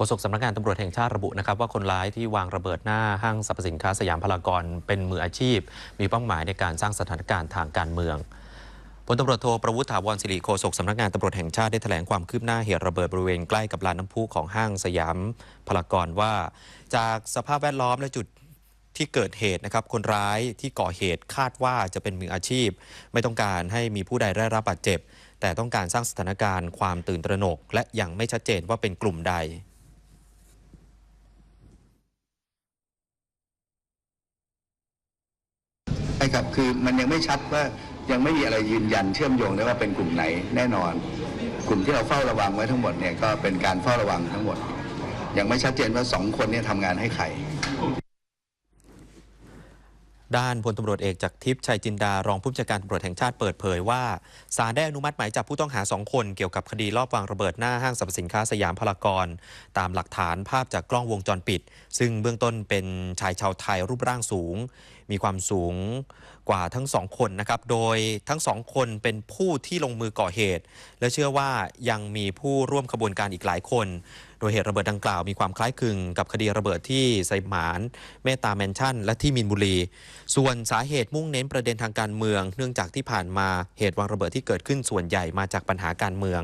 ฆษกสำนักงานตำรวจแห่งชาติระบุนะครับว่าคนร้ายที่วางระเบิดหน้าห้างสรรพสินค้าสยามพารากอนเป็นมืออาชีพ มีเป้าหมายในการสร้างสถานการณ์ทางการเมืองพลตำรวจโทประวุฒิถาวรศิริโฆษกสำนักงานตำรวจแห่งชาติได้แถลงความคืบหน้าเหตุระเบิดบริเวณใกล้กับลานน้ำพุของห้างสยามพารากอนว่า จากสภาพแวดล้อมและจุดที่เกิดเหตุนะครับคนร้ายที่ก่อเหตุคาดว่าจะเป็นมืออาชีพ ไม่ต้องการให้มีผู้ใดได้รับบาดเจ็บ แต่ต้องการสร้างสถานการณ์ความตื่นตระหนก และยังไม่ชัดเจนว่าเป็นกลุ่มใด ช่ครับคือมันยังไม่ชัดว่ายังไม่มีอะไรยืนยันเชื่อมโยงได้ว่าเป็นกลุ่มไหนแน่นอน กลุ่มที่เราเฝ้าระวังไว้ทั้งหมดเนี่ยก็เป็นการเฝ้าระวังทั้งหมด ยังไม่ชัดเจนว่าสองคนเนี้ทำงานให้ใครด้านพลตำรวจเอกจากทิพย์ชัยจินดารองผู้บัญชาการตำรวจแห่งชาติเปิดเผยว่าศาลได้อนุมัติหมายจับผู้ต้องหา2คนเกี่ยวกับคดีลอบวางระเบิดหน้าห้างสรรพสินค้าสยามพารากอนตามหลักฐานภาพจากกล้องวงจรปิด ซึ่งเบื้องต้นเป็นชายชาวไทยรูปร่างสูง มีความสูงกว่าทั้งสองคนนะครับ โดยทั้งสองคนเป็นผู้ที่ลงมือก่อเหตุ และเชื่อว่ายังมีผู้ร่วมขบวนการอีกหลายคน โดยเหตุระเบิดดังกล่าวมีความคล้ายคลึงกับคดีระเบิดที่ไซหมาน เมตาแมนชั่น และที่มีนบุรี ส่วนสาเหตุมุ่งเน้นประเด็นทางการเมือง เนื่องจากที่ผ่านมาเหตุวางระเบิดที่เกิดขึ้นส่วนใหญ่มาจากปัญหาการเมือง